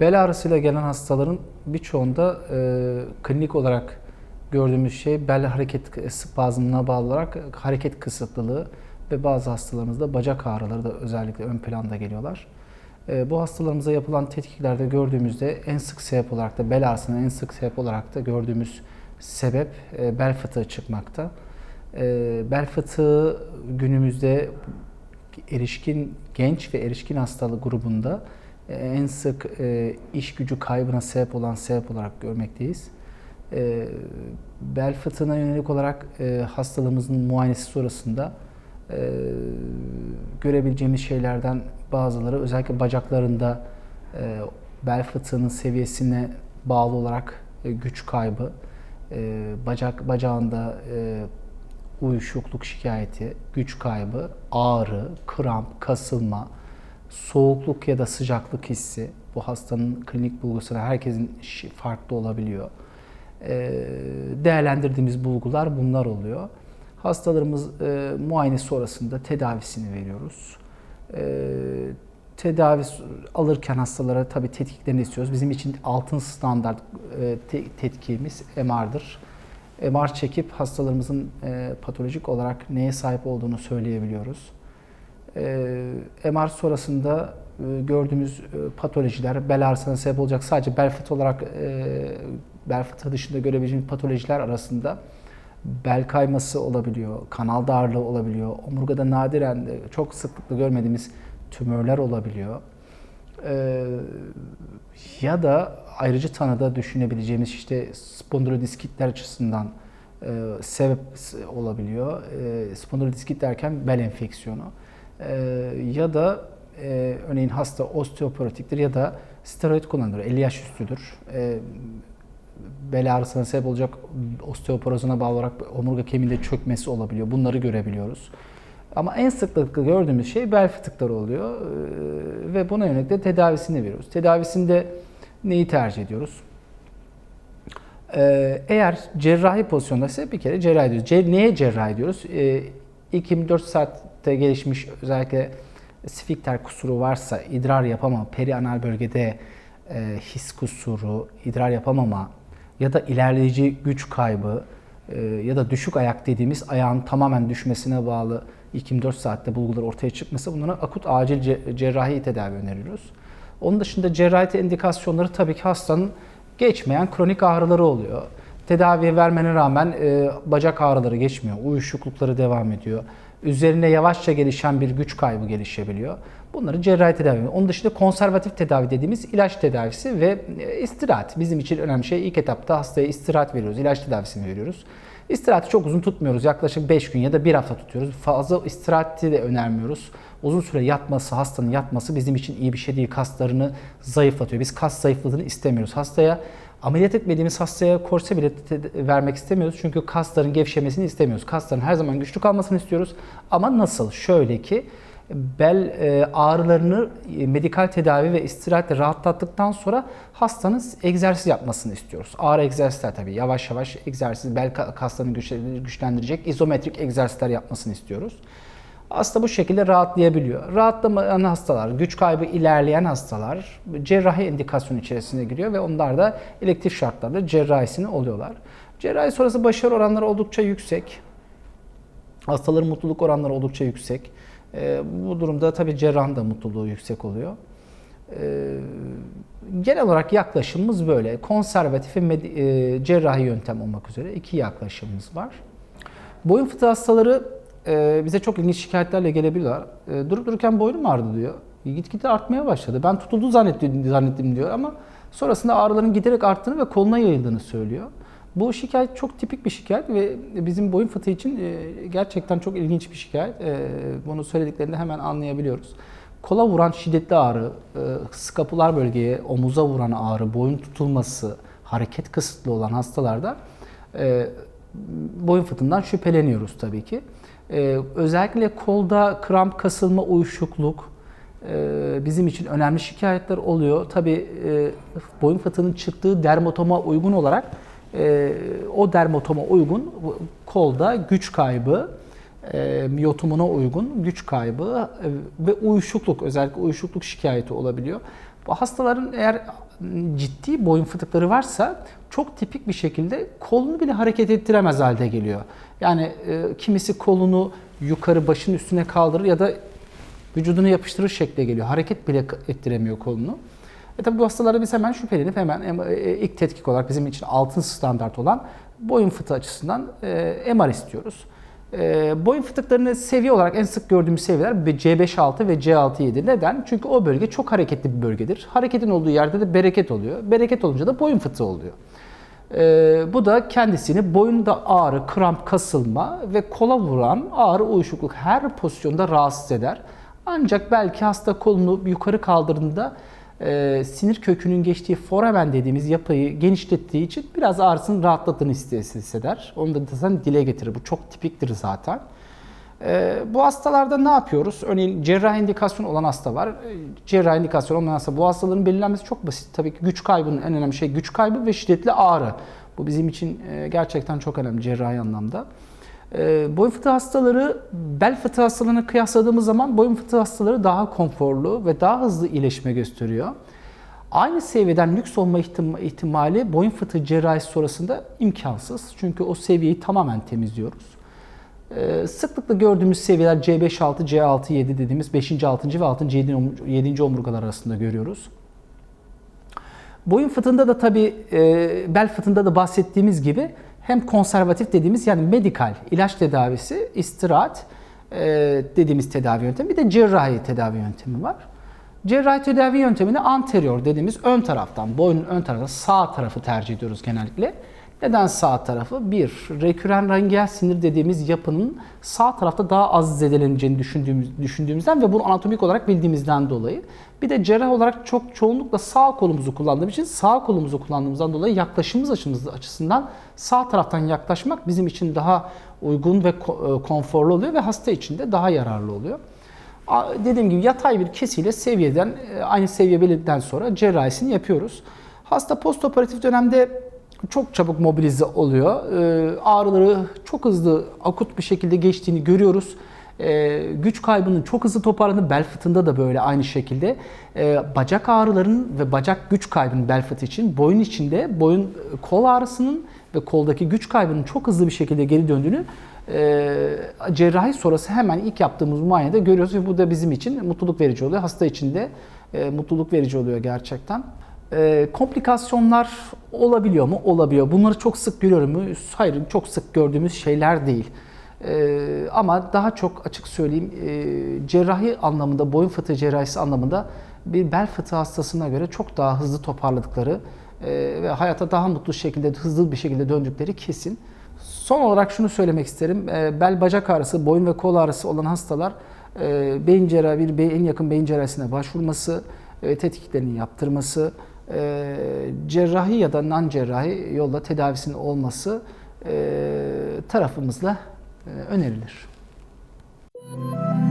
Bel ağrısıyla gelen hastaların birçoğunda e, klinik olarak gördüğümüz şey bel hareket spazmına bağlı olarak hareket kısıtlılığı ve bazı hastalarımızda bacak ağrıları da özellikle ön planda geliyorlar. E, bu hastalarımıza yapılan tetkiklerde gördüğümüzde en sık sebep olarak da bel ağrısının en sık sebep olarak da gördüğümüz sebep e, bel fıtığı çıkmakta. E, bel fıtığı günümüzde erişkin genç ve erişkin hastalık grubunda e, en sık e, iş gücü kaybına sebep olan sebep olarak görmekteyiz. E, bel fıtığına yönelik olarak e, hastalığımızın muayenesi sonrasında e, görebileceğimiz şeylerden bazıları özellikle bacaklarında e, bel fıtığının seviyesine bağlı olarak e, güç kaybı, e, bacak bacağında e, uyuşukluk şikayeti, güç kaybı, ağrı, kramp, kasılma, soğukluk ya da sıcaklık hissi bu hastanın klinik bulgusuna herkesin farklı olabiliyor. Ee, Değerlendirdiğimiz bulgular bunlar oluyor. Hastalarımız e, muayene sonrasında tedavisini veriyoruz. Ee, tedavi alırken hastalara tabii tetkiklerini istiyoruz. Bizim için altın standart e, te- MR'dır. MR çekip hastalarımızın e, patolojik olarak neye sahip olduğunu söyleyebiliyoruz. E, MR sonrasında e, gördüğümüz e, patolojiler bel ağrısına sebep olacak sadece bel fıtığı olarak e, bel fıtığı dışında görebileceğimiz patolojiler arasında bel kayması olabiliyor, kanal darlığı olabiliyor, omurgada nadiren de çok sıklıkla görmediğimiz tümörler olabiliyor. E, ya da ayrıcı tanıda düşünebileceğimiz işte spondilodiskitler açısından e, sebep olabiliyor. E, spondilodiskit derken bel enfeksiyonu. E, ya da e, örneğin hasta osteoporotiktir ya da steroid kullanılır. 50 yaş üstüdür. E, bel ağrısına sebep olacak osteoporozuna bağlı olarak omurga kemiğinde çökmesi olabiliyor. Bunları görebiliyoruz. Ama en sıklıkla gördüğümüz şey bel fıtıkları oluyor Ee, ve buna yönelik de tedavisini veriyoruz. Tedavisinde neyi tercih ediyoruz? Ee, eğer cerrahi pozisyondaysa bir kere cerrahi ediyoruz. Ce- neye cerrahi ediyoruz? Ee, ilk 24 saatte gelişmiş özellikle sfikter kusuru varsa idrar yapamama, perianal bölgede e, his kusuru, idrar yapamama ya da ilerleyici güç kaybı e, ya da düşük ayak dediğimiz ayağın tamamen düşmesine bağlı 24 saatte bulgular ortaya çıkması bunlara akut acil ce- cerrahi tedavi öneriyoruz. Onun dışında cerrahi indikasyonları tabii ki hastanın geçmeyen kronik ağrıları oluyor. Tedaviye vermene rağmen e, bacak ağrıları geçmiyor, uyuşuklukları devam ediyor. Üzerine yavaşça gelişen bir güç kaybı gelişebiliyor. Bunları cerrahi tedavi. Onun dışında konservatif tedavi dediğimiz ilaç tedavisi ve e, istirahat. Bizim için önemli şey ilk etapta hastaya istirahat veriyoruz, ilaç tedavisini veriyoruz. İstirahati çok uzun tutmuyoruz. Yaklaşık 5 gün ya da 1 hafta tutuyoruz. Fazla istirahati de önermiyoruz. Uzun süre yatması, hastanın yatması bizim için iyi bir şey değil. Kaslarını zayıflatıyor. Biz kas zayıfladığını istemiyoruz. Hastaya ameliyat etmediğimiz hastaya korse bile vermek istemiyoruz. Çünkü kasların gevşemesini istemiyoruz. Kasların her zaman güçlü kalmasını istiyoruz. Ama nasıl? Şöyle ki bel e, ağrılarını e, medikal tedavi ve istirahatle rahatlattıktan sonra hastanın egzersiz yapmasını istiyoruz. Ağır egzersizler tabii yavaş yavaş egzersiz bel ka- kaslarını güçle- güçlendirecek izometrik egzersizler yapmasını istiyoruz. Hasta bu şekilde rahatlayabiliyor. Rahatlamayan hastalar, güç kaybı ilerleyen hastalar cerrahi indikasyon içerisine giriyor ve onlar da elektif şartlarda cerrahisini oluyorlar. Cerrahi sonrası başarı oranları oldukça yüksek. Hastaların mutluluk oranları oldukça yüksek. Ee, bu durumda tabii cerrahın da mutluluğu yüksek oluyor. Ee, genel olarak yaklaşımımız böyle. Konservatif ve e, cerrahi yöntem olmak üzere iki yaklaşımımız var. Boyun fıtığı hastaları e, bize çok ilginç şikayetlerle gelebiliyorlar. E, durup dururken boynum ağrıdı diyor. Gitgide artmaya başladı. Ben tutuldu zannettim, zannettim diyor ama sonrasında ağrıların giderek arttığını ve koluna yayıldığını söylüyor. Bu şikayet çok tipik bir şikayet ve bizim boyun fıtığı için e, gerçekten çok ilginç bir şikayet. E, bunu söylediklerinde hemen anlayabiliyoruz. Kola vuran şiddetli ağrı, e, skapular bölgeye, omuza vuran ağrı, boyun tutulması, hareket kısıtlı olan hastalarda e, boyun fıtığından şüpheleniyoruz tabii ki. Ee, özellikle kolda kramp, kasılma, uyuşukluk e, bizim için önemli şikayetler oluyor. Tabii e, boyun fıtığının çıktığı dermatoma uygun olarak e, o dermatoma uygun kolda güç kaybı, e, miyotomuna uygun güç kaybı e, ve uyuşukluk özellikle uyuşukluk şikayeti olabiliyor. Bu hastaların eğer ciddi boyun fıtıkları varsa çok tipik bir şekilde kolunu bile hareket ettiremez halde geliyor. Yani e, kimisi kolunu yukarı başın üstüne kaldırır ya da vücudunu yapıştırır şekle geliyor. Hareket bile ettiremiyor kolunu. E tabi bu hastalara biz hemen şüphelenip hemen e, ilk tetkik olarak bizim için altın standart olan boyun fıtığı açısından e, MR istiyoruz. E, boyun fıtıklarını seviye olarak en sık gördüğümüz seviyeler C5-6 ve C6-7. Neden? Çünkü o bölge çok hareketli bir bölgedir. Hareketin olduğu yerde de bereket oluyor. Bereket olunca da boyun fıtığı oluyor. E, bu da kendisini boyunda ağrı, kramp, kasılma ve kola vuran ağrı, uyuşukluk her pozisyonda rahatsız eder. Ancak belki hasta kolunu yukarı kaldırdığında e, sinir kökünün geçtiği foramen dediğimiz yapıyı genişlettiği için biraz ağrısını rahatlattığını hisseder. Onu da zaten dile getirir. Bu çok tipiktir zaten. E, bu hastalarda ne yapıyoruz? Örneğin cerrah indikasyon olan hasta var. E, cerrah indikasyon olmayan hasta. Bu hastaların belirlenmesi çok basit. Tabii ki güç kaybının en önemli şey güç kaybı ve şiddetli ağrı. Bu bizim için e, gerçekten çok önemli cerrahi anlamda. E, boyun fıtığı hastaları bel fıtığı hastalarına kıyasladığımız zaman boyun fıtığı hastaları daha konforlu ve daha hızlı iyileşme gösteriyor. Aynı seviyeden lüks olma ihtimali boyun fıtığı cerrahisi sonrasında imkansız. Çünkü o seviyeyi tamamen temizliyoruz. Ee, sıklıkla gördüğümüz seviyeler C5-6, C6-7 dediğimiz 5. 6. ve 6. 7. omurgalar arasında görüyoruz. Boyun fıtığında da tabii e, bel fıtığında da bahsettiğimiz gibi hem konservatif dediğimiz yani medikal ilaç tedavisi, istirahat e, dediğimiz tedavi yöntemi bir de cerrahi tedavi yöntemi var. Cerrahi tedavi yöntemini anterior dediğimiz ön taraftan, boynun ön tarafı sağ tarafı tercih ediyoruz genellikle. Neden sağ tarafı? Bir, reküren rengel sinir dediğimiz yapının sağ tarafta daha az zedeleneceğini düşündüğümüz, düşündüğümüzden ve bunu anatomik olarak bildiğimizden dolayı. Bir de cerrah olarak çok çoğunlukla sağ kolumuzu kullandığım için sağ kolumuzu kullandığımızdan dolayı yaklaşımımız açısından sağ taraftan yaklaşmak bizim için daha uygun ve e, konforlu oluyor ve hasta için de daha yararlı oluyor. Dediğim gibi yatay bir kesiyle seviyeden e, aynı seviye belirledikten sonra cerrahisini yapıyoruz. Hasta postoperatif dönemde çok çabuk mobilize oluyor. E, ağrıları çok hızlı, akut bir şekilde geçtiğini görüyoruz. E, güç kaybının çok hızlı toparlandığını, bel fıtığında da böyle aynı şekilde. E, bacak ağrılarının ve bacak güç kaybının bel fıtığı için, boyun içinde boyun kol ağrısının ve koldaki güç kaybının çok hızlı bir şekilde geri döndüğünü e, cerrahi sonrası hemen ilk yaptığımız muayenede görüyoruz ve bu da bizim için mutluluk verici oluyor. Hasta için de e, mutluluk verici oluyor gerçekten. E, komplikasyonlar olabiliyor mu? Olabiliyor. Bunları çok sık görüyorum mu? Hayır, çok sık gördüğümüz şeyler değil. E, ama daha çok açık söyleyeyim, e, cerrahi anlamında, boyun fıtığı cerrahisi anlamında bir bel fıtığı hastasına göre çok daha hızlı toparladıkları e, ve hayata daha mutlu şekilde, hızlı bir şekilde döndükleri kesin. Son olarak şunu söylemek isterim. E, bel bacak ağrısı, boyun ve kol ağrısı olan hastalar e, beyin cerrahi, bir en yakın beyin cerrahisine başvurması, e, tetkiklerini yaptırması, e, cerrahi ya da non cerrahi yolla tedavisinin olması e, tarafımızla e, önerilir. Müzik